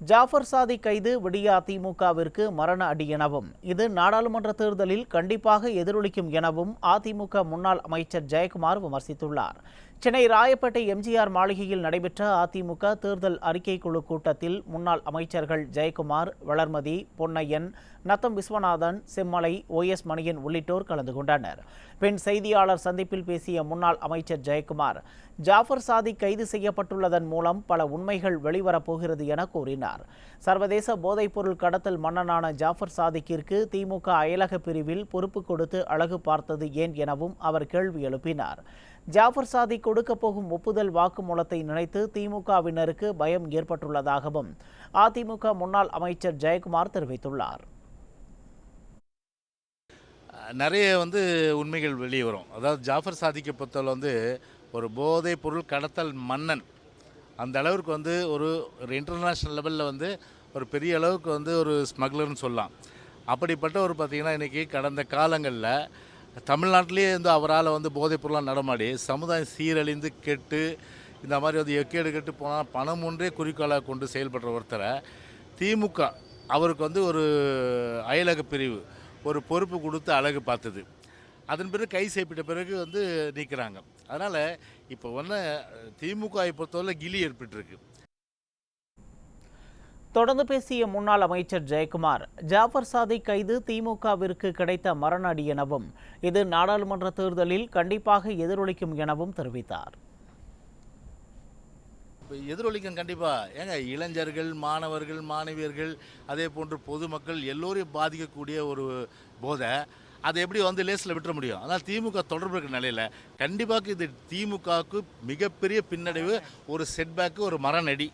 ஜாஃபர் சாதி கைது விடியா அதிமுகவிற்கு மரண அடி எனவும் இது நாடாளுமன்ற தேர்தலில் கண்டிப்பாக எதிரொலிக்கும் எனவும் அதிமுக முன்னாள் அமைச்சர் ஜெயக்குமார் விமர்சித்துள்ளார். சென்னை ராயப்பேட்டை எம்ஜிஆர் மாளிகையில் நடைபெற்ற அதிமுக தேர்தல் அறிக்கை குழு கூட்டத்தில் முன்னாள் அமைச்சர்கள் ஜெயக்குமார் வளர்மதி பொன்னையன் நத்தம் விஸ்வநாதன் செம்மலை ஓஎஸ் மணியன் உள்ளிட்டோர் கலந்து கொண்டனர். பின் செய்தியாளர் சந்திப்பில் பேசிய முன்னாள் அமைச்சர் ஜெயக்குமார் ஜாஃபர் சாதி கைது செய்யப்பட்டுள்ளதன் மூலம் பல உண்மைகள் வெளிவரப்போகிறது என கூறினார். சர்வதேச போதைப்பொருள் கடத்தல் மன்னனான ஜாஃபர் சாதிக்கிற்கு திமுக அயலக பிரிவில் பொறுப்பு கொடுத்து அழகு பார்த்தது ஏன்? எனவும் அவர் கேள்வி எழுப்பினார். ஜாஃபர் சாதி கொடுக்க போகும் ஒப்புதல் வாக்குமூலத்தை நினைத்து திமுகவினருக்கு பயம் ஏற்பட்டுள்ளதாகவும் அதிமுக முன்னாள் அமைச்சர் ஜெயக்குமார் தெரிவித்துள்ளார். நிறைய வந்து உண்மைகள் வெளியே வரும். அதாவது ஜாஃபர் சாதிக்கு பொறுத்தவரை வந்து ஒரு போதைப் பொருள் கடத்தல் மன்னன் அந்த அளவுக்கு வந்து ஒரு ஒரு இன்டர்நேஷ்னல் லெவலில் வந்து ஒரு பெரிய அளவுக்கு வந்து ஒரு ஸ்மக்லர்னு சொல்லலாம். அப்படிப்பட்ட ஒரு பார்த்திங்கன்னா இன்றைக்கி கடந்த காலங்களில் தமிழ்நாட்டிலேயே வந்து அவரால் வந்து போதைப்பொருளாக நடமாடி சமுதாயம் சீரழிந்து கெட்டு இந்த மாதிரி வந்து எக்கேடு கெட்டு போனால் பணம் ஒன்றே குறிக்கோளாக கொண்டு செயல்படுற ஒருத்தரை திமுக அவருக்கு வந்து ஒரு அயலக பிரிவு ஒரு பொறுப்பு கொடுத்து அழகு பார்த்தது. அதன் பிறகு கை செய்யப்பட்ட பிறகு வந்து நீக்கிறாங்க. அதனால் இப்போ வந்து திமுகவை பொறுத்தவரை கிலி ஏற்பட்டுருக்கு. தொடர்ந்து பேசிய முன்னாள் அமைச்சர் ஜெயக்குமார் ஜாஃபர் சாதி கைது திமுகவிற்கு கிடைத்த மரணடி எனவும் இது நாடாளுமன்ற தேர்தலில் கண்டிப்பாக எதிரொலிக்கும் எனவும் தெரிவித்தார். இப்போ எதிரொலிக்கும் கண்டிப்பாக ஏங்க இளைஞர்கள் மாணவர்கள் மாணவியர்கள் அதே போன்று பொதுமக்கள் எல்லோரையும் பாதிக்கக்கூடிய ஒரு போதை அதை எப்படி வந்து லேஸில் விட்டுற முடியும்? அதனால் திமுக தொடர்பு இருக்கிற நிலையில் கண்டிப்பாக இது திமுகவுக்கு மிகப்பெரிய பின்னடைவு ஒரு செட்பேக்கு ஒரு மரணடி